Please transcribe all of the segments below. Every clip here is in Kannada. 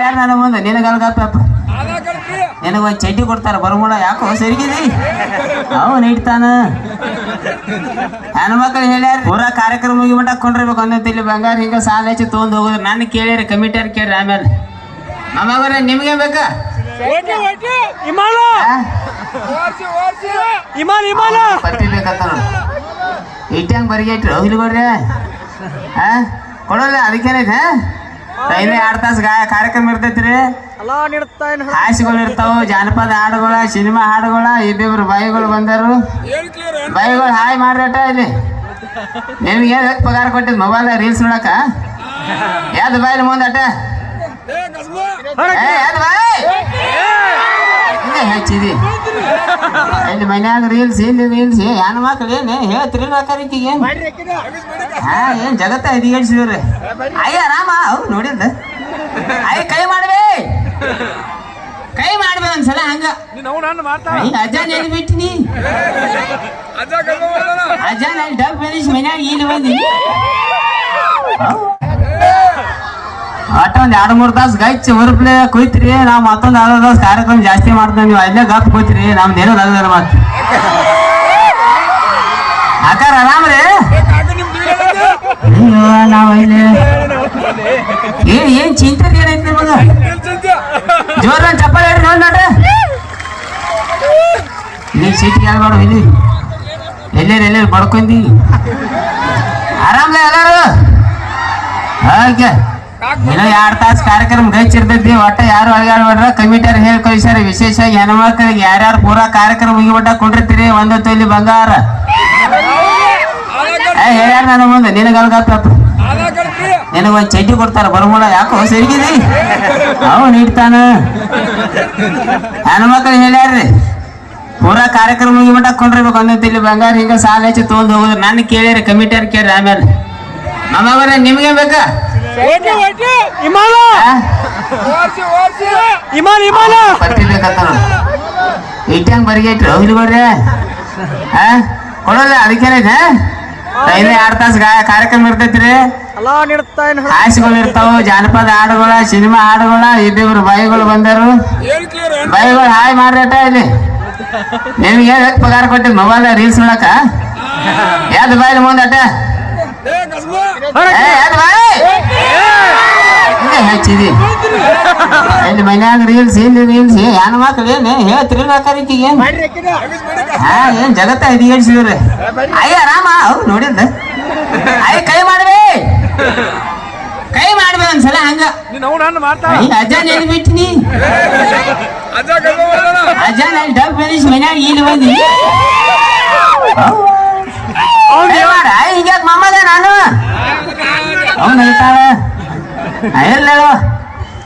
ಯಾರು ನನ್ನ ಮುಂದೆ? ನಿನಗಲ್ಗಪ್ಪ ನಿನಗೊಂದು ಚಡ್ಡಿ ಕೊಡ್ತಾರ ಬರಮೂಡ ಯಾಕೋ ಸರಿಗಿದಿ? ಅವ ಇಡ್ತಾನ. ಹೆಣ್ಮಕ್ಳು ಹೇಳ್ಯಾರ ಪೂರಾ ಕಾರ್ಯಕ್ರಮ ಮುಗಿಮಟ ಕೊಂಡಿರ್ಬೇಕು ಒಂದೊಂದು ಇಲ್ಲಿ ಬಂಗಾರ. ಹಿಂಗ ಸಾಲ ಹೆಚ್ಚಿ ತೊಗೊಂಡು ಹೋಗೋದು ನಾನು ಕೇಳಿರಿ ಕಮಿಟಿಯರ್ ಕೇಳ್ರಿ ಆಮೇಲೆ. ನಮ್ಮವ್ರ ನಿಮ್ಗೆ ಬೇಕಾ? ಇಟ್ಟಂಗ್ ಬರಿಗೈಟ್ರಿ. ಹೋಗ್ಲಿ ಬರ್ರಿ ಹಾ ಕೊಡೋಲ್ಲ ಅದಕ್ಕೇನೈತೆ? ಇನ್ನೂ ಎರಡು ತಾಸು ಗಾ ಕಾರ್ಯಕ್ರಮ ಇರ್ತೈತ್ರಿ. ಹಾಸಿಗಳು ಇರ್ತಾವ ಜಾನಪದ ಹಾಡುಗಳ ಸಿನಿಮಾ ಹಾಡುಗಳ ಇಬ್ಬಿಬ್ರು ಬಾಯಿಗಳು ಬಂದರು. ಬಾಯಿಗಳು ಹಾಯ್ ಮಾಡ್ರಟ ಇಲ್ಲಿ. ನಿಮ್ಗೆ ಏನು ಪಗಾರ ಕೊಟ್ಟಿದ್ ಮೊಬೈಲ್ ರೀಲ್ಸ್ ನೋಡಕ? ಯಾವ್ದು ಬಾಯಿಲಿ ಮುಂದಟ? ಏ ಯಾವ್ದು ಬಾಯ್? ಹಿಂಗೆ ಹೆಚ್ಚಿದಿ. ಇಲ್ಲಿ ಮನ್ಯಾಗ ರೀಲ್ಸ್ ಇಲ್ಲಿ ರೀಲ್ಸ್ ಹೆಣ್ಣು ಮಕ್ಳು, ಏನು ಹೇಳ್ತಿರಿ ಬೇಕಾರಿಕಿಗೆ ಹಾ, ಏನ್ ಜಗತ್ತ ಇದಿಗೇಡ್ಸಿದ್ರಿ ಅಯ್ಯ, ರಾಮ ಅವ್ ನೋಡಿದ್ದ. ಅಯ್ಯ, ಕೈ ಮಾಡ್ಬೇ. ಕೈ ಮಾಡ್ಬೇ ಒಂದ್ಸಲ ಹಂಗ. ನಾನು ಅಜ್ಜಾನ್ ಎಲ್ಲಿ ಬಿಟ್ಟಿನಿ. ಅಜ್ಜಾನ್ ಅಲ್ಲಿ ಡಬ್ ಬೆಳೆಸಿ ಮನ್ಯಾಗ ಇಲ್ಲಿ ಬಂದಿನಿ. ಒಟ್ಟ ಒಂದ್ ಎರಡು ಮೂರು ತಾಸು ಗೈಚ್ ಹೊರಪ್ಲೆ ಕುಯ್ತ್ರಿ, ನಾವು ಮತ್ತೊಂದು ಅರ್ಧ ತಾಸು ಕಾರ್ಯಕ್ರಮ ಜಾಸ್ತಿ ಮಾಡ್ತೀವಿ, ನೀವು ಅಲ್ಲೇ ಗಪ್ ಕುಯ್ತ್ರಿ, ನಮ್ದು ಏನೋ ಅಲ್ಲದ ಮತ್ತೆ. ಅಕ್ಕಾರ ಆರಾಮ್ರಿ ಅಯ್ಯೋ, ನಾವು ಇಲ್ಲಿ ಏನ್ ಏನ್ ಚಿಂತೆ ಏನೈತಿ ನಿಮಗ? ಜೋರ ಚಪ್ಪಲ್ ಹೇಳಿ ನೋಡಿ ನೋಡ್ರಿ. ಸಿಟಿ ಸೀಟ್ ಕೇಳ್ಬೇಡ ಇಲ್ಲಿ? ಎಲ್ಲೇರು ಎಲ್ಲೇರು ಬಡ್ಕೊಂಡಿ? ಆರಾಮ್ಲೆ ಎಲ್ಲಾರು? ಓಕೆ ಏನೋ ಎರಡು ತಾಸು ಕಾರ್ಯಕ್ರಮ ಗಚ್ಚಿರ್ತೈತಿ ಒಟ್ಟ ಯಾರು ಅಳಗಾಡ್ಬೇಡ್ರ ಕಮಿಟಿಯರ್ ಹೇಳಿ ಕಳಿಸ್ಯಾರ. ವಿಶೇಷವಾಗಿ ಹೆಣ್ಮಕ್ಳಿಗೆ ಯಾರ್ಯಾರು ಪೂರಾ ಕಾರ್ಯಕ್ರಮ ಮುಗಿಬಿಟ್ಟ ಕೊಂಡಿರ್ತೀರಿ? ಒಂದು ತೊಲಿ ಬಂಗಾರ. ಹೇಳ್ಯಾರ ನನ್ನ ಮುಂದೆ? ನಿನಗ ನಿನಗೊಂದು ಚಡ್ಡಿ ಕೊಡ್ತಾರ ಬರಮೂಡ ಯಾಕೋ ಸರಿಗಿದಿ ಅವ್ ನೀಡ್ತಾನ. ಹೆಣ್ಮಕ್ಳು ಹೇಳ್ಯಾರ್ರಿ ಪೂರಾ ಕಾರ್ಯಕ್ರಮ ಮುಗಿಬಿಟ್ಟ ಕೊಂಡಿರ್ಬೇಕು, ಒಂದೊಂದು ಇಲ್ಲಿ ಬಂಗಾರ. ಹಿಂಗ ಸಾಲ ಹೆಚ್ಚಿ ತೊಗೊಂಡು ಹೋಗುದು. ನನ್ನ ಕೇಳಿರಿ ಕಮಿಟಿಯರ್ ಕೇಳ್ರಿ ಆಮೇಲೆ. ನಮ್ಮವರ ನಿಮ್ಗೆ ಬೇಕಾ? ಇಟ್ಟಂಗ್ ಬರಿಗೈಟ್ರಿ ಹಾ? ಕೊಡಲ್ಲ ಅದಕ್ಕೇನೈತೆ ಇನ್ನೂ ಎರಡು ತಾಸು ಕಾರ್ಯಕ್ರಮ ಇರ್ತೈತ್ರಿ ಹಾಸ್ಯಗಳು ಇರ್ತಾವ ಜಾನಪದ ಹಾಡುಗಳ ಸಿನಿಮಾ ಹಾಡುಗಳ ಇದ್ದಿಬ್ರು ಬಾಯಿಗಳು ಬಂದರು. ಬಾಯಿಗಳು ಹಾಯ್ ಮಾಡ್ರಟ ಇಲ್ಲಿ. ನಿಮ್ಗೆ ಏನು ಪಗಾರ ಕೊಟ್ಟಿದ್ ಮೊಬೈಲ್ ರೀಲ್ಸ್ ನೋಡಕ ಯಾವ್ದು ಬಾಯಿಲಿ ಮುಂದಟ ಹೆಚ್ಚಿದಿ ಮನ್ಯಾಗ ರೀಲ್ಸ್ ಇಲ್ಲಿ ರೀಲ್ಸ್ ಹೆಣ್ಣು ಮಕ್ಳು ಏನು ಹೇಳ್ತಿರಿ ಬೇಕಾರಿಕಿಗೆ ಹಾ ಏನು ಜಗತ್ತ ಇದಿಗೇಡ್ಸಿದ್ರಿ ಅಯ್ಯ ರಾಮ ಅವ್ರು ನೋಡಿದ್ದ ಅಯ್ಯ ಕೈ ಮಾಡ್ಬೇ ಕೈ ಮಾಡ್ಬೇ ಒಂದ್ಸಲ ಹಂಗ ಅಜ್ಜ ನಾನು ಎಲ್ಲಿ ಬಿಟ್ಟಿನಿ ಅಜ್ಜಾನ್ ಅಲ್ಲಿ ಡಬ್ ಬೆಳೆಸಿ ಮನ್ಯಾಗ ಇಲ್ಲಿ ಬಂದಿ ಈಗ ಮಾಮದ ನಾನು. ಅವನು ಹೇಳ್ತಾಳೆ ಹೇಳೋ.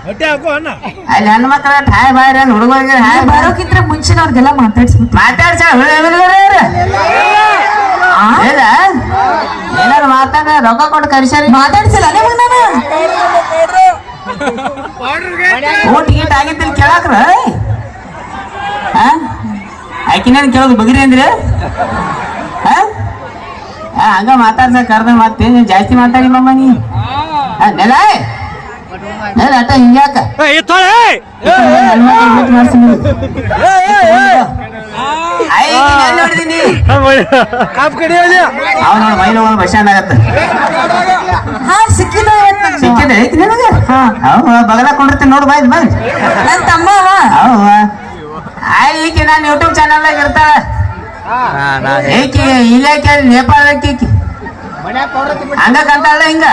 ಹೊಟ್ಟೆ ಹಾಕು ಅಣ್ಣ. ಅಲ್ಲಿ ಹೆಣ್ಣು ಮಕ್ಕಳ ಹಾಯ್ ಬಾಯ್ರಿ ಅಲ್ಲಿ ಹುಡುಗರಿಗೆ ಹಾಯ್ ಬಾರೋ ಮುಂಚಿನ ಅವ್ರಿಗೆಲ್ಲ ಮಾತಾಡ್ಸ್ಬಿಟ್ಟು. ಮಾತಾಡ್ಸ ಏನಾರು ಮಾತಾಡ ರೊಕ್ಕ ಕೊಟ್ಟು ಕರ್ಸ್ಯಾರಿ. ಮಾತಾಡ್ಸಿಲ್ಲ ನಿಮಗ್ ನಾನು. ಊಟ ಗೀಟ ಆಗಿದ್ದಿಲ್ಲ ಕೇಳಾಕ್ರ ಆಕಿನೇನು ಕೇಳೋದು ಬಗ್ರಿ ಅಂದ್ರೆ? ಹಂಗ ಮಾತಾಡ್ಸ ಕರ್ದ ಮತ್ತೆ ಜಾಸ್ತಿ ಮಾತಾಡಿ ಮಮ್ಮ ನೀ? ನೆಲ ನೆಲ ಅಟ್ಟ ಹಿಂಗ್ಯಾಕ ಏ ತೊಳೆ ಹೆಣ್ಮಕ್ಳು ಊಟ ಮಾಡ್ತೀನಿ ಆಯ್ ನೋಡಿದೀನಿ ಕಾಪ್ ಕಡಿ ಅವ ನೋಡಿ ಮೈಲ ಒಂದು ಬಸ್ ಸ್ಟ್ಯಾಂಡ್ ಆಗತ್ತ. ಹಾ ಸಿಕ್ಕಿದ ಇವತ್ತು ಸಿಕ್ಕಿದೆ ಐತಿ ನಿನಗೆ? ಬಗಲ ಕೊಂಡಿರ್ತೀನಿ ನೋಡು ಬಾಯ್ ಬಾಯ್ ನನ್ ತಮ್ಮ ಅವ. ಅವ ಆಯ್ ಈಕೆ ನಾನು ಯೂಟ್ಯೂಬ್ ಚಾನಲ್ನಾಗ ಇರ್ತಾಳ. ಈಕೆ ಇಲಾಖೆ ನೇಪಾಳಕ್ಕೆ ಈಕಿ ಹಂಗ ಕಂತಾಳ ಹಿಂಗ.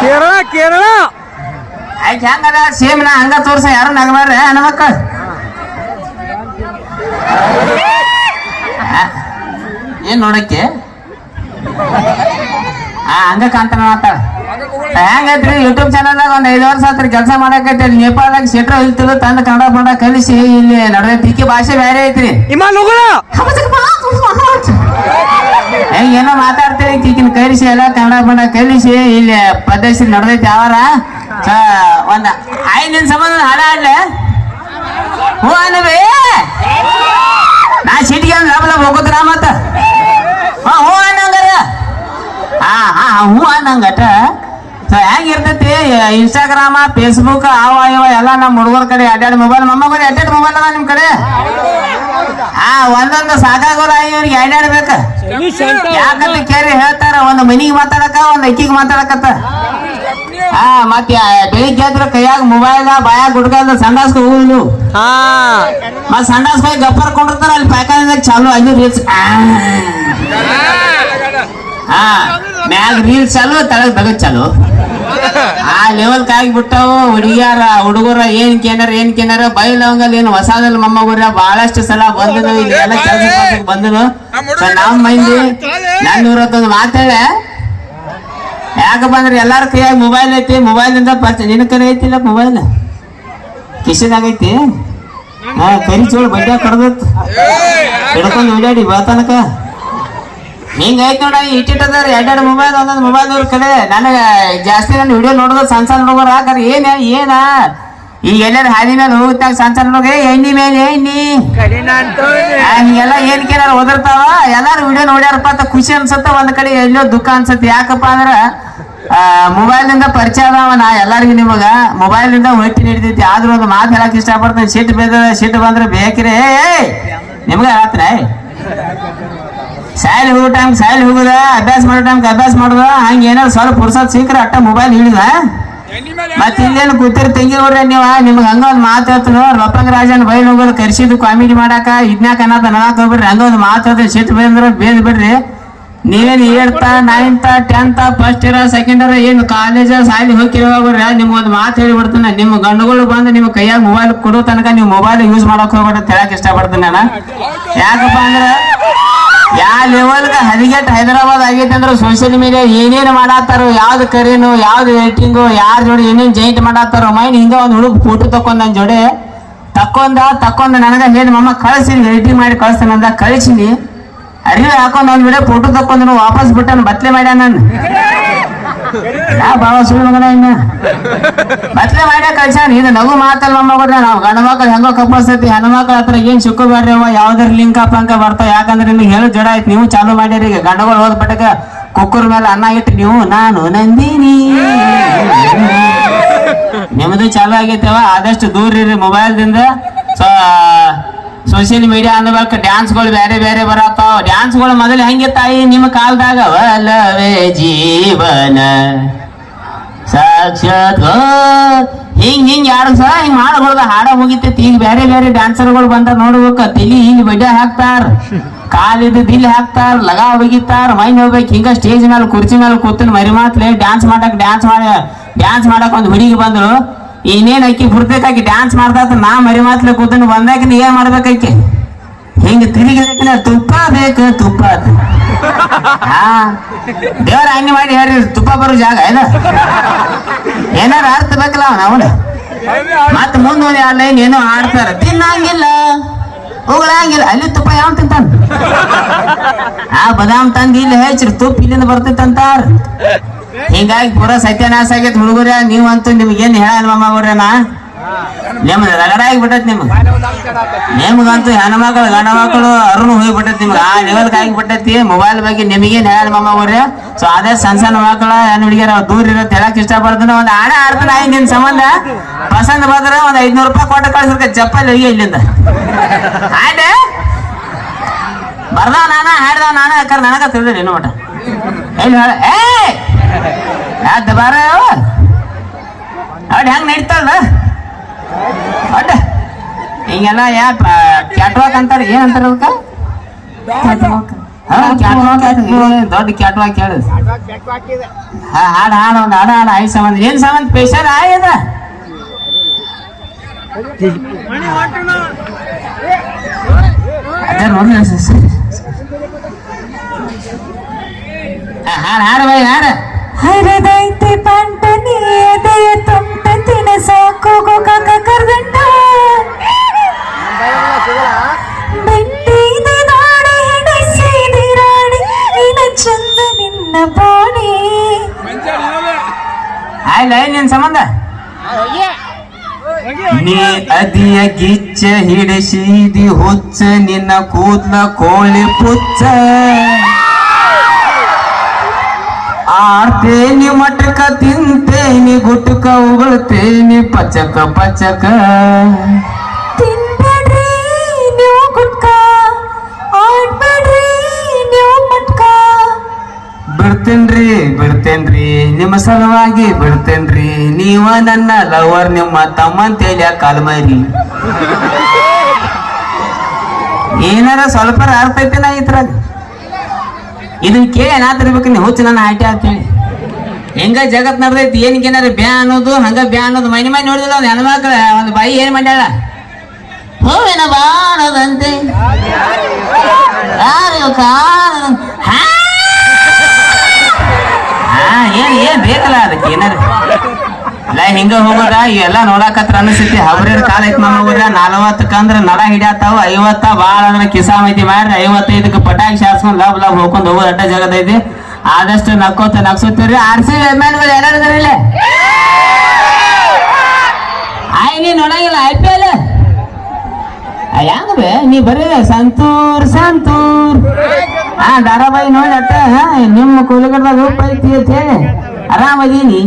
ಕೇರಳ ಕೇರಳ. ಆಯ್ತು ಹೆಂಗದ? ಸೇಮ್ ನಾ ಹಂಗ ತೋರ್ಸ ಯಾರು ನಗಬಾರ್ರೆ ಮಕ್ಕಳು ಏನ್ ನೋಡಕ್ಕೆ? ಆ ಹಂಗ ಕಾಂತನ ಮಾತಾಡ. ಹೆಂಗೈತ್ರಿ? ಯೂಟ್ಯೂಬ್ ಚಾನಲ್ನಾಗ ಒಂದು ಐದು ವರ್ಷ ಆತ್ರಿ ಕೆಲಸ ಮಾಡಕೈತಿ ನೇಪಾಳದಾಗ ಸೆಟ್ರ ಇಲ್ತಿದ್ದು ತಂದು ಕನ್ನಡ ಬಂಡ ಕಲಿಸಿ ಇಲ್ಲಿ ನಡುವೆ ತಿಕ್ಕಿ ಭಾಷೆ ಬೇರೆ ಐತ್ರಿ. ಹೆಂಗ್ ಏನೋ ಮಾತಾಡ್ತೀರಿ ಈಕಿನ ಕಲಿಸಿ ಎಲ್ಲ ಕನ್ನಡ ಬಂಡ ಕಲಿಸಿ ಇಲ್ಲಿ ಪದ್ಧತಿ ನಡೆದೈತಿ ಯಾವಾರ ಸ ಒಂದ ಆಯ್ ನಿನ್ ಸಂಬಂಧ ಹಾಡ ಆಡ್ಲೆ ಹ್ಞೂ ಅನ್ನಬೇ ನಾ ಸಿಟಿಗೆ ಲಾಭ ಲಾಭ ಹೋಗೋದ್ರ ಮತ್ತ? ಹಾ ಹ್ಞೂ ಅನ್ನಂಗಾರ ಹಾ ಹಾ ಹ್ಞೂ ಅನ್ನಂಗಟ ಸೊ ಹೆಂಗ್ ಇರ್ತೈತಿ? ಇನ್ಸ್ಟಾಗ್ರಾಮ ಫೇಸ್ಬುಕ್ ಅವ ಇವ ಎಲ್ಲ ನಮ್ಮ ಹುಡುಗರ ಕಡೆ ಅಡ್ಡಾಡಿ ಮೊಬೈಲ್ ಮೊಮ್ಮಗರು ಅಡ್ಡಾಡ್ ಮೊಬೈಲ್ ಅದ ನಿಮ್ ಕಡೆ? ಆ ಒಂದೊಂದು ಸಾಕಾಗೋಲ್ಲ ಇವ್ರಿಗೆ ಅಡ್ಡಾಡ್ಬೇಕ ಯಾಕಂತ ಕೇರಿ ಹೇಳ್ತಾರ ಒಂದ್ ಮನಿಗೆ ಮಾತಾಡಕ ಒಂದ್ ಅಕ್ಕಿಗೆ ಮಾತಾಡಕತ್ತ. ಆ ಮತ್ತೆ ಬೆಳಿಗ್ಗೆ ಎದ್ರ ಕೈಯಾಗ ಮೊಬೈಲ್ ಬಾಯಾಗ ಗುಡ್ಕಂದ ಸಂಡಾಸ್ಕ ಹೋಗುದು ಹಾ. ಮತ್ ಸಂಡಾಸ್ ಬಾಯಿ ಗಪ್ಪರ್ ಕೊಂಡಿರ್ತಾರ ಅಲ್ಲಿ ಪ್ಯಾಕಾದಾಗ ಚಾಲು ಅಲ್ಲಿ ರೀಲ್ಸ್ ಹಾ. ಮ್ಯಾಗ ರೀಲ್ ಚಾಲು ತಳಗ್ ತಗದ್ ಚಾಲು. ಆ ಲೆವೆಲ್ ಕಾಗಿ ಬಿಟ್ಟವು ಹುಡುಗಿಯಾರ ಹುಡುಗರ ಏನ್ ಕೇನಾರ ಏನ್ ಕೇನಾರ ಬೈಲವಂಗಲ್ ಏನು ಹೊಸದಲ್ಲಿ ಮೊಮ್ಮಗುರ ಬಹಳಷ್ಟು ಸಲ ಬಂದನು ಇಲ್ಲಿ ಎಲ್ಲ ಕೆಲಸ ಬಂದನು. ನಮ್ ಮಂದಿ ನನ್ನ ಇವ್ರತ್ತೊಂದು ಮಾತಾಡೆ ಯಾಕಪ್ಪ ಅಂದ್ರೆ ಎಲ್ಲಾರ ಕೈಯಾಗ ಮೊಬೈಲ್ ಐತಿ ಮೊಬೈಲ್ ಇಂದ ಪರಿಚಯ ನಿನ್ನ ಕರೆ ಐತಿಲ್ಲ ಮೊಬೈಲ್ ಕಿಶದಾಗ ಐತಿ? ಹಾ ಕರಿ ಚೋಳು ಬಡ್ಡ ಕಡ್ದತ್? ಹಿಡ್ಕೊಂಡು ಓಡಾಡಿ ಬಾತನಕ ಹಿಂಗೈತ್ ನೋಡ ಇಟ್ಟಿಟ್ಟದಾರ, ಎರಡೆರಡು ಮೊಬೈಲ್ ಒಂದೊಂದು ಮೊಬೈಲ್ ಕಡೆ. ನನಗ ಜಾಸ್ತಿ ನನ್ನ ವಿಡಿಯೋ ನೋಡೋದು ಸಣ್ಣ ಸಣ್ಣ ಹುಡುಗರು ಹಾಕಾರ ಏನ ಏನ? ಈಗ ಎಲ್ಲಾರು ಹಾದಿ ಮೇಲೆ ಹೋಗುತ್ತಾಗ ಸಣ್ಣ ಸಣ್ಣ ಹುಡುಗ ಎಣ್ಣಿ ಮೇಲೆ ಎಣ್ಣಿ? ಹಿಂಗೆಲ್ಲ ಏನ್ ಕೇಳ ಓದಿರ್ತಾವ ಎಲ್ಲಾರು ವಿಡಿಯೋ ನೋಡ್ಯಾರಪ್ಪ ಅಂತ ಖುಷಿ ಅನ್ಸತ್ತ, ಒಂದ್ ಕಡೆ ಎಲ್ಲೋ ದುಃಖ ಅನ್ಸುತ್ತೆ. ಯಾಕಪ್ಪ ಅಂದ್ರ ಮೊಬೈಲ್ನಿಂದ ಪರಿಚಯ ಅದಾವ ನಾ ಎಲ್ಲರಿಗೂ ನಿಮಗ. ಮೊಬೈಲ್ನಿಂದ ಹೊಟ್ಟಿ ಹಿಡಿತೈತಿ ಆದ್ರೂ ಒಂದು ಮಾತು ಹೇಳಕ್ ಇಷ್ಟಪಡ್ತೇನೆ. ಸಿಟ್ಟು ಬೇದ, ಸಿಟ್ಟು ಬಂದ್ರೆ ಬೇಕ್ರಿ. ನಿಮ್ಗೆ ಹೇಳತ್ರ ಸಾಯಿಲ್ ಹೋಗೋ ಟೈಮ್ ಶಾಲೆ ಹೋಗುದ ಅಭ್ಯಾಸ ಮಾಡೋ ಟೈಮ್ಗೆ ಅಭ್ಯಾಸ ಮಾಡುದ ಹಂಗೆ ಸ್ವಲ್ಪ ಪುರ್ಸತ್ ಸಿಕ್ಕ್ರೆ ಅಟ್ಟ ಮೊಬೈಲ್ ಹಿಡಿದ. ಮತ್ತೆ ಇಲ್ಲೇನು ಕೂತಿರ್ ತಂಗಿ ನೋಡ್ರಿ ನೀವ ನಿಮ್ಗೆ ಹಂಗ ಒಂದ್ ಮಾತು ಹೇಳ್ತೀನಿ ರಪ್ಪಂಗ ರಾಜನ್ ಬೈಲ್ ಹೋಗೋದು ಕರ್ಸಿದ್ದು ಕಾಮಿಡಿ ಮಾಡಾಕ ಇದ್ನಾಕ ಅನ್ನತ ನನಗೆ ಹೋಗ್ಬಿಡ್ರಿ ಹಂಗ ಒಂದ್ ಮಾತು ಹೇಳ್ತೀನಿ ಸಿಟ್ಟು ಬೇಂದ್ರ ಬೇದ್ ಬಿಡ್ರಿ. ನೀವೇನ್ ಏಳ್ತ ninth tenth first year second year ಏನು ಕಾಲೇಜ್ ಸಾಲಿ ಹೋಗಿರೋಗ್ರಿ ನಿಮ್ಗೆ ಒಂದು ಮಾತು ಹೇಳಿ ಬಿಡ್ತೀನಿ ನಿಮ್ಮ ಗಂಡುಗಳು ಬಂದು ನಿಮ್ಮ ಕೈಯಾಗ ಮೊಬೈಲ್ ಕೊಡೋ ತನಕ ನೀವು ಮೊಬೈಲ್ ಯೂಸ್ ಮಾಡಕ್ ಹೋಗ್ಬೇಡ ಅಂತ ಹೇಳಕ್ ಇಷ್ಟಪಡ್ತೀನಿ ನಾನು. ಯಾಕಪ್ಪ ಅಂದ್ರೆ ಯಾವ ಲೆವೆಲ್ಗೆ ಹದಿಗೆಟ್ ಹೈದರಾಬಾದ್ ಆಗೈತೆ ಅಂದ್ರೆ ಸೋಷಿಯಲ್ ಮೀಡಿಯಾ ಏನೇನು ಮಾಡತ್ತಾರೋ, ಯಾವ್ದು ಕರೀನು, ಯಾವ್ದು ರೇಟಿಂಗು ಯಾರ ಜೋಡಿ ಏನೇನು ಜೈಂಟ್ ಮಾಡತ್ತಾರೋ, ಮೈನ್ ಹಿಂಗ ಒಂದು ಹುಡುಗ ಫೋಟೋ ತಕೊಂಡ್ ನನ್ನ ಜೋಡಿ ತಕ್ಕೊಂದ ತಕ್ಕೊಂದ ನನಗ ಹೇಳಿ, ಮಮ್ಮ ಕಳಿಸಿ ಎಡಿಟಿಂಗ್ ಮಾಡಿ ಕಳಿಸ್ತಾನೆ ಅಂದ. ಕಳಿಸಿನಿ. ಅರಿವೆ ಹಾಕೊಂಡ್ ಒಂದ್ ವಿಡಿಯೋ ಫೋಟೋ ತಕೊಂಡ್ ವಾಪಸ್ ಬಿಟ್ಟನ್ ಬತ್ಲೆ ಮಾಡ್ಯಾನ ನಾನು? ಯಾ ಬಾವ ಸುಳ್ಳು ಮಗನ ಇನ್ನ? ಬತ್ಲೆ ಮಾಡ್ಯ ಕಳ್ಸ ಇದು ನಗು ಮಾತಲ್ಲ ಮಮ್ಮ ನಾವು ಗಂಡ ಮಕ್ಕಳು ಹೆಂಗೋ ಕಪ್ಪಸ್ತೈತಿ ಹೆಣ್ಣು ಹತ್ರ ಏನ್ ಸಿಕ್ಕು ಅವ ಯಾವ್ದಾರ ಲಿಂಕ್ ಪಂಕ ಬರ್ತಾವ? ಯಾಕಂದ್ರೆ ನಿಮ್ಗೆ ಹೇಳು ಜಡ ಆಯ್ತು, ನೀವು ಚಾಲು ಮಾಡ್ಯಾರ ಈಗ. ಗಂಡಗಳು ಹೋದ ಬಟ್ಟಕ ಕುಕ್ಕರ್ ಮೇಲೆ ಅನ್ನ ಇಟ್ಟು ನೀವು, ನಾನು ನಂದಿನಿ ನಿಮ್ಮದು ಚಾಲು ಆಗೈತವ ಆದಷ್ಟು ದೂರ ಇರ್ರಿ ಮೊಬೈಲ್ದಿಂದ. ಸೊ ಸೋಷಿಯಲ್ ಮೀಡಿಯಾ ಅನ್ನಬೇಕು ಡ್ಯಾನ್ಸ್ಗಳು ಬೇರೆ ಬೇರೆ ಬರತ್ತಾವ. ಡ್ಯಾನ್ಸ್ಗಳು ಮೊದಲು ಹೆಂಗೆ ತಾಯಿ ನಿಮ್ಮ ಕಾಲದಾಗ? ವಲವೇ ಜೀವನ. ಸಾಕ್ಷಾತ್ ಹಿಂಗ್ ಹಿಂಗ್ ಯಾರು ಸಹ ಹಿಂಗ್ ಮಾಡಬಾರ್ದ. ಹಾಡ ಮುಗಿತೈತಿ. ಈಗ ಬೇರೆ ಬೇರೆ ಡ್ಯಾನ್ಸರ್ಗಳು ಬಂದ ನೋಡ್ಬೇಕ. ತಿಲಿ ಇಲ್ಲಿ ಬಡ್ಡೆ ಹಾಕ್ತಾರ. ಕಾಲಿದ್ದು ದಿಲ್ ಹಾಕ್ತಾರ. ಲಗ ಒಗಿತಾರ. ಮೈನ್ ಹೋಗ್ಬೇಕು ಹಿಂಗ ಸ್ಟೇಜ್ ಮೇಲೆ ಕುರ್ಚಿ ಮೇಲೆ ಕೂತಿನ ಮರಿ ಮಾತ್ಲೆ ಡ್ಯಾನ್ಸ್ ಮಾಡಕ್ ಡ್ಯಾನ್ಸ್ ಮಾಡ ಡ್ಯಾನ್ಸ್ ಮಾಡಕ್ ಒಂದು ಹುಡುಗಿ ಬಂದ್ರು ಇನ್ನೇನ್ ಅಕ್ಕಿ ಬುರ್ಬೇಕಾಕಿ ಡ್ಯಾನ್ಸ್ ಮಾಡ್ದಾತ ನಾ ಮರಿ ಮಾತ್ಲೆ ಕೂತನು ಬಂದಾಕ ನೀ ಏನ್ ಮಾಡ್ಬೇಕಿ ಹಿಂಗ ತಿರುಗಿದಕ್ಕಿನ ತುಪ್ಪ ಬೇಕು ತುಪ್ಪ ಅದು ಹಾ. ಮಾಡಿ ಹೇಳಿ ತುಪ್ಪ ಬರೋ ಜಾಗ ಏನ? ಏನಾರ ಅರ್ಥ ಬೇಕಲ್ಲ ಅವನ ಅವನು. ಮತ್ತ ಮುಂದೆ ಒಂದು ಲೈನ್ ಏನೋ ಆಡ್ತಾರ ತಿನ್ನಂಗಿಲ್ಲ, ಉಗಳಂಗಿಲ್ಲ. ಅಲ್ಲಿ ತುಪ್ಪ ಯಾವ ತಿಂತಾನ? ಆ ಬದಾಮ್ ತಂದು ಇಲ್ಲಿ ಹೆಚ್ಚ್ರಿ, ತುಪ್ಪ ಇಲ್ಲಿಂದ ಬರ್ತೈತಂತಾರ. ಹಿಂಗಾಗಿ ಪೂರ ಸತ್ಯನಾಶ ಆಗೈತೆ ಹುಡುಗರ, ನೀವಂತೂ ಏನ್ ಹೇಳಲ್ಲ ಮಾಮ ಅವ್ರೇನಾ ನಿಮ್ದು ರಗಡ ಆಗಿಬಿಟ್ಟೈತಿ ನಿಮ್ಗೆ. ನಿಮ್ಗಂತೂ ಹೆಣ್ಮಕ್ಳು ಗಂಡ ಮಕ್ಕಳು ಅರುಣ್ ಹೋಗ್ಬಿಟ್ಟೈತಿ ನಿಮ್ಗೆ. ಆ ಲೆವೆಲ್ಗೆ ಆಗಿಬಿಟ್ಟೈತಿ. ಮೊಬೈಲ್ ಬಗ್ಗೆ ನಿಮಗೇನು ಹೇಳ ಮಾಮ ಅವ್ರೆ? ಸೊ ಅದೇ ಸಣ್ಣ ಸಣ್ಣ ಮಕ್ಕಳ, ಹೆಣ್ಣು ಹುಡುಗಿಯರ ದೂರ ಇರೋದು ಹೇಳಕ್ ಇಷ್ಟಪಡ್ತಾನೆ ಒಂದು ಆಡ ಆಡ್ತಾನೆ ಆಯ್ ನಿನ್ ಸಂಬಂಧ. ಪಸಂದ್ ಬಂದ್ರೆ ಒಂದು ಐದ್ನೂರು ರೂಪಾಯಿ ಕೊಟ್ಟು ಕಳ್ಸಿರ್ಕ ಚಪ್ಪಲ್ ಹೋಗಿ ಇಲ್ಲಿಂದ. ಆಯ್ತೆ? ಬರ್ದ ನಾನ, ಹಾಡ್ದ ನಾನ? ಯಾಕಂದ್ರೆ ನನಗ ತಿಳಿದ್ರಿ ಇನ್ನು ಮಟ ಹೇಳಿ ಹೇಳ ಏ ಯಾವ್ದು ಬಾರ ಅಡ್ ಹೆಂಗ್ ನಡೀತದ? ಅಡ್ ಹಿಂಗೆಲ್ಲ ಯಾ ಕ್ಯಾಟ್ವಾಕ್ ಅಂತಾರೆ ಏನ್ ಅಂತಾರ ಅದಕ್ಕ ದೊಡ್ಡ ಕ್ಯಾಟ್ವಾಕ್ ಹೇಳ. ಹಾ ಹಾಡು ಹಾಡು ಒಂದು ಹಾಡು ಹಾಡು ಐದು ಸಂಬಂಧ. ಏನ್ ಸಂಬಂಧ? ಸ್ಪೆಷಲ್ ಆಯ್ದ ಅದೇ ನೋಡ್ರಿ ಹಾಡು ಹಾಡು ಬೈ ಹಾಡು. ಹರಿದೈತೆ ಪಂಟ ನೀದಯ ತುಂಟ ತಿನಸಾಕು ಗೋಕಾಕ ಕರ್ದಂಡ. ಬೆಟ್ಟಿದ ನಾಡಿ ರಾಣಿ ನಿನ ಚಂದ ನಿನ್ನ ಬಾಣಿ. ಆಯ್ಲ ನಿನ್ ಸಂಬಂಧ? ನೀ ಅದಿಯ ಗಿಚ್ಚ ಹಿಡಿಸಿದಿ ಹುಚ್ಚ ನಿನ್ನ ಕೂದ್ಲ ಕೋಳಿ ಪುಚ್ಚ. ಆಡ್ತೇನಿ ಮಟಕ ತಿಂತೇನಿ ಗುಟಕ ಉಗಳ್ತೇನಿ ಪಚಕ ಪಚಕ. ತಿನ್ಬೇಡ್ರಿ ನೀವು ಗುಟ್ಕ ಆಡ್ಬೇಡ್ರಿ ನೀವು ಮಟ್ಕ. ಬಿಡ್ತೇನ್ರಿ ಬಿಡ್ತೇನ್ರಿ ನಿಮ್ಮ ಸಲುವಾಗಿ ಬಿಡ್ತೇನ್ರಿ. ನೀವ ನನ್ನ ಲವರ್ ನಿಮ್ಮ ತಮ್ಮಂತೇಲಿ ಕಾಲ್ಮೈರಿ ಏನಾರ ಸ್ವಲ್ಪ ಅರ್ಥ ಐತೆ ನಾ ಇದ್ರಾಗ ಇದನ್ನ ಕೇಳಿ ಏನಾತಿರ್ಬೇಕು ನೀವು ಹುಚ್ಚು ನನ್ನ ಆಟಿ ಅಂತೇಳಿ ಹೆಂಗ ಜಗತ್ ನಡ್ದೈತಿ ಏನಕ್ಕೆ ಏನಾರ ಬ್ಯಾ ಅನ್ನೋದು, ಹಂಗ ಬ್ಯಾ ಅನ್ನೋದು, ಮನೆ ಮೈ ನೋಡಿದಿಲ್ಲ ಒಂದು ಹೆಣ್ಮಕ್ಳ, ಒಂದು ಬಾಯಿ ಏನ್ ಮಾಡ್ಯಾಳ? ಹೂವಿನ ಬಾಣದಂತೆ ಹಾ, ಏನ್ ಏನ್ ಬೇಕಲ್ಲ ಅದಕ್ಕೆ ಏನಾರ? ಇಲ್ಲ ಹಿಂಗ ಹೋಗೋದ? ಇವೆಲ್ಲ ನೋಡಾಕತ್ರ ಅನಿಸ್ತೈತಿ. ಹಬ್ರಿಡ್ ಕಾಲ ಐತ್ ನಮ್ಮ ಹೋಗೋದ ನಲವತ್ತಕ್ಕ ಅಂದ್ರ ನಡ ಹಿಡಿಯತ್ತಾವ ಐವತ್ತ ಬಾಳ ಅಂದ್ರ ಕಿಸಾಮೈತಿ ಮಾಡ್ರಿ. ಐವತ್ತೈದಕ್ಕೆ ಪಟಾಕಿ ಶಾರ್ಸ್ಕೊಂಡ್ ಲಬ್ ಲಬ್ ಹೋಗ್ಕೊಂಡ್ ಹೋಗೋದು ಅಡ್ಡ ಜಗದೈತಿ ಆದಷ್ಟು ನಕ್ಕೋತ ನಗ್ಸುತ್ತೀರಿ ಆರ್ ಸಿ ಎಮ್ಎಲ್ಗಳು ಯಾರು ಇಲ್ಲೇ. ಆಯ್ ನೀ ನೋಡಂಗಿಲ್ಲ. I P L. ಹೆಂಗ ಬೇ? ನೀ ಬರೀ ಸಂತೂರ್ ಸಂತೂರ್. ಹಾ ಧಾರಾವಾಹಿ ನೋಡಿ ಅಟ್ಟ. ನಿಮ್ಮ ಕುಲಗಡದಾಗ ಉಪ್ಪ ಐತಿ ಆರಾಮದೀನಿ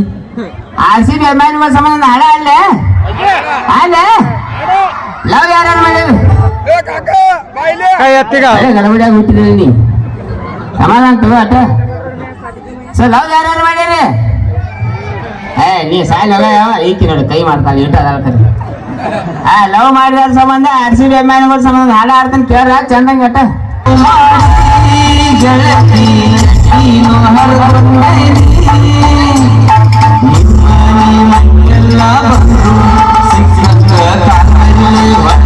ಆರ್ ಸಿ ಬಿ ಅಭಿಮಾನಿಗಳ ಸಂಬಂಧ ಹಾಡ ಅಲ್ಲೇ? ಅಲ್ಲೇ? ಲವ್ ಯಾರು ಏ ಗಡಬಡಿಯಾಗಿ ಹುಟ್ಟಿದ್ರಿ ನೀ ಸಮಾಧಾನ ತಗೋ ಅಟ್ಟ? ಸರ್ ಲವ್ ಯಾರು ಮಾಡಿರಿ ಏ ನೀ ಸಾಯಲ್ಲ ಯಾವ? ಈಕಿ ನೋಡಿ ಕೈ ಮಾಡ್ತಾನೆ ಇಟ್ಟು ಅದಲ್ಕರಿ ಆ ಲವ್ ಮಾಡಿದ ಸಂಬಂಧ ಆರ್ ಸಿ ಬಿ ಅಭಿಮಾನಿಗಳ ಸಂಬಂಧ ಹಾಡ ಆಡ್ತಾನೆ ಕೇಳ ಚಂದಂಗ ಅಟ ಗೆಳತಿ ನೀನು. lá bẩn dịch thật cửa cả hai mươi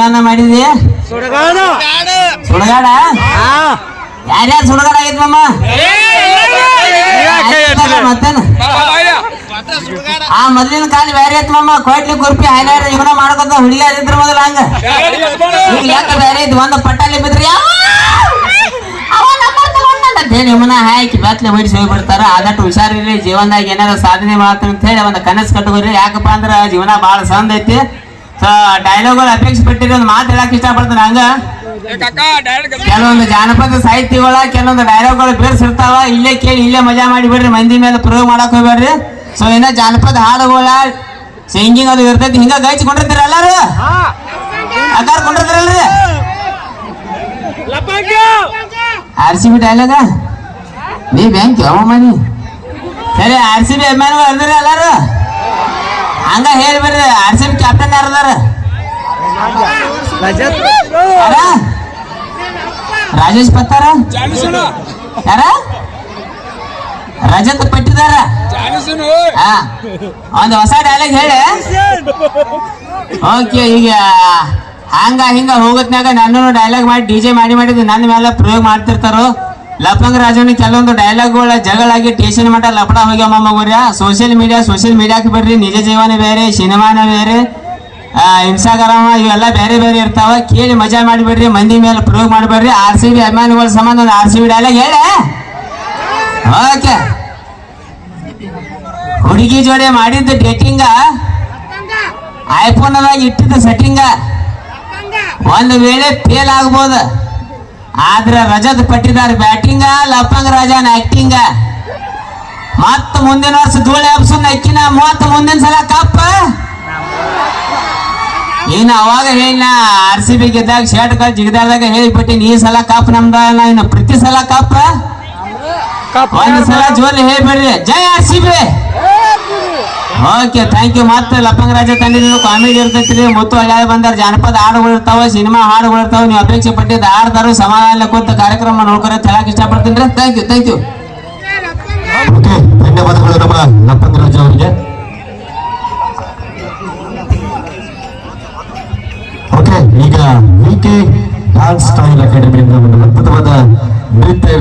ಬಿಡಬೇಡ ಮಾಡಿದ್ರಿ ಮಾಡಿದಿ ಸುಡಗಾಡ ಯಾರ್ಯಾರು ಸುಡಗಾಡ ಆಗೈತ್ ಮಮ್ಮ ಕೈ ಆ ಮೊದಲಿನ ಕಾಲ ಬೇರೆ ಐತ್ ಮಮ್ಮ ಕೋಟ್ಲಿ ಕುರ್ಪಿ ಹೈಲೈಟ್ ಇವನ ಮಾಡ್ಕೊತ ಹುಡುಗಿಯರ್ ಇದ್ರ ಮೊದಲ ಹಂಗ ಈಗ ಬ್ಯಾರಿ ಬೇರೆ ಐತಿ ಒಂದ್ ಪಟ್ಟಾಲಿ ಬಿದ್ರಿ ಹೇಳಿ ಇವನ ಹಾಕಿ ಬೆತ್ಲೆ ಬಿಡಿಸಿ ಹೋಗ್ಬಿಡ್ತಾರ ಆದಟ್ಟು ಹುಷಾರಿರಿ ಜೀವನದಾಗ ಏನಾರ ಸಾಧನೆ ಮಾಡ್ತಾರ ಅಂತ ಹೇಳಿ ಒಂದು ಕನಸು ಕಟ್ಕೋರಿ ಯಾಕಪ್ಪ ಅಂದ್ರ ಜೀವನ ಭಾಳ ಸಂದ ಐತಿ ಸೊ ಡೈಲಾಗ್ಗಳು ಅಪೇಕ್ಷೆ ಪಟ್ಟಿರಿ ಒಂದು ಮಾತು ಹೇಳಕ್ ಇಷ್ಟಪಡ್ತಾನೆ. ಹಂಗ? ಕೆಲವೊಂದು ಜಾನಪದ ಸಾಹಿತ್ಯಗಳ ಕೆಲವೊಂದು ಡೈಲಾಗ್ಗಳು ಬೇರ್ಸಿರ್ತಾವ. ಇಲ್ಲೇ ಕೇಳಿ ಇಲ್ಲೇ ಮಜಾ ಮಾಡಿಬಿಡ್ರಿ ಮಂದಿ ಮೇಲೆ ಪ್ರಯೋಗ ಮಾಡಕ್ ಹೋಗ್ಬೇಡ್ರಿ. ಸೊ ಇನ್ನ ಜಾನಪದ ಹಾಡುಗಳ ಸಿಂಗಿಂಗ್ ಅದು ಇರ್ತೈತಿ. ಹಿಂಗ ಗೈಚ್ಕೊಂಡಿರ್ತೀರ ಎಲ್ಲಾರು? ಅಕ್ಕಾರ ಕೊಂಡಿರ್ತೀರಲ್ರಿ? ಆರ್ ಸಿ ಬಿ ಡೈಲಾಗ ನೀ ಬ್ಯಾಂಕ್ ಯಾವ ಮನಿ ಸರಿ ಆರ್ ಸಿ ಬಿ ಅಭಿಮಾನಿಗಳು ಅಂದ್ರೆ ಎಲ್ಲಾರು. ಹಂಗ ಹೇಳ್ಬಿಡ್ರಿ ಆರ್ ಸಿ ಬಿ ಕ್ಯಾಪ್ಟನ್ ಯಾರದಾರ ಯಾರ? ರಾಜೇಶ್ ಪತ್ತಾರ? ಯಾರ? ರಜತ್ ಪಟ್ಟಿದಾರ? ಒಂದ್ ಒಂದು ಹೊಸ ಡೈಲಾಗ್ ಹೇಳಿ. ಓಕೆ ಈಗ ಹಂಗ ಹಿಂಗ ಹೋಗತ್ನಾಗ ನಾನು ಡೈಲಾಗ್ ಮಾಡಿ ಡಿಜೆ ಮಾಡಿ ಮಾಡಿದ್ದು ನನ್ನ ಮೇಲೆ ಪ್ರಯೋಗ ಮಾಡ್ತಿರ್ತಾರೋ? ಲಪಂಗ ರಾಜವನಿ ಕೆಲವೊಂದು ಡೈಲಾಗ್ಗಳ ಜಗಳಾಗಿ ಟೇಷನ್ ಮಟ್ಟ ಲಪಡ ಹೋಗ್ಯಾವ ಮಗುರ್ಯ. ಸೋಷಿಯಲ್ ಮೀಡಿಯಾ ಸೋಷಿಯಲ್ ಮೀಡಿಯಾಕ್ಕೆ ಬರ್ರಿ ನಿಜ ಜೀವನ ಬೇರೆ ಸಿನಿಮಾನ ಬೇರೆ ಇನ್ಸ್ಟಾಗ್ರಾಮ ಇವೆಲ್ಲ ಬೇರೆ ಬೇರೆ ಇರ್ತಾವ. ಕೇಳಿ ಮಜಾ ಮಾಡಿಬಿಡ್ರಿ ಮಂದಿ ಮೇಲೆ ಪ್ರಯೋಗ ಮಾಡಬೇಡ್ರಿ ಆರ್ ಸಿ ಬಿ ಅಭಿಮಾನಿಗಳ ಸಂಬಂಧ ಒಂದು ಆರ್ ಸಿ ಬಿ ಡೈಲಾಗ್ ಹೇಳಿ. ಓಕೆ. ಹುಡುಗಿ ಜೋಡಿ ಮಾಡಿದ್ದ ಡೇಟಿಂಗ ಐಫೋನ್ ಇಟ್ಟಿದ್ದ ಸೆಟ್ಟಿಂಗ ಒಂದು ವೇಳೆ ಫೇಲ್ ಆಗ್ಬೋದು? ಆದ್ರೆ ರಜತ್ ಪಟ್ಟಿದಾರ ಬ್ಯಾಟಿಂಗ ಲಪ್ಪಂಗ ರಾಜನ ಆಕ್ಟಿಂಗ ಮತ್ತ ಮುಂದಿನ ವರ್ಷ ಧೂಳೆ ಹಬ್ಸನ್ ಅಕ್ಕಿನ ಮತ್ತ ಮುಂದಿನ ಸಲ ಕಪ್ಪ. ಇನ್ನು ಅವಾಗ ಹೇಳಿನ ಆರ್ ಸಿ ಬಿ ಗೆದ್ದಾಗ ಶರ್ಟ್ ಕಲ್ ಜಿಗಿದಾಗ ಹೇಳಿಬಿಟ್ಟಿನಿ ಈ ಸಲ ಕಪ್ ನಮ್ದ ಇನ್ನು ಪ್ರತಿ ಸಲ ಕಪ್ಪ. ಒಂದ್ ಸಲ ಜೋಲಿ ಹೇಳ್ಬಿಡ್ರಿ. ಜೈ R C B okay thank you ಮತ್ತೆ ಲಪ್ಪಂಗ ರಾಜ ತಂದಿದ್ದು ಕಾಮಿಡಿ ರೀ ಮತ್ತು ಹಳ್ಳ ಬಂದಾರ. ಜಾನಪದ ಹಾಡುಗಳು ಇರ್ತಾವ ಸಿನಿಮಾ ಹಾಡುಗಳು ಇರ್ತಾವ. ನೀವು ಅಪೇಕ್ಷೆ ಪಟ್ಟಿದ್ದ ಹಾಡ್ದಾರು ಸಮಾಧಾನ ಕೂತ ಕಾರ್ಯಕ್ರಮ ನೋಡ್ಕೊರ ಹೇಳಕ್ ಇಷ್ಟಪಡ್ತೀನಿ ರೀ. ಥ್ಯಾಂಕ್ ಯು ಥ್ಯಾಂಕ್ ಯು ಧನ್ಯವಾದಗಳು ನಮ್ಮ ಲಪ್ಪಂಗ ಅವರಿಗೆ. ಈಗ ವಿ ಕೆ ಡಾನ್ಸ್ ಸ್ಟೈಲ್ ಅಕಾಡೆಮಿಯಿಂದ ಒಂದು ಅದ್ಭುತವಾದ ನೃತ್ಯ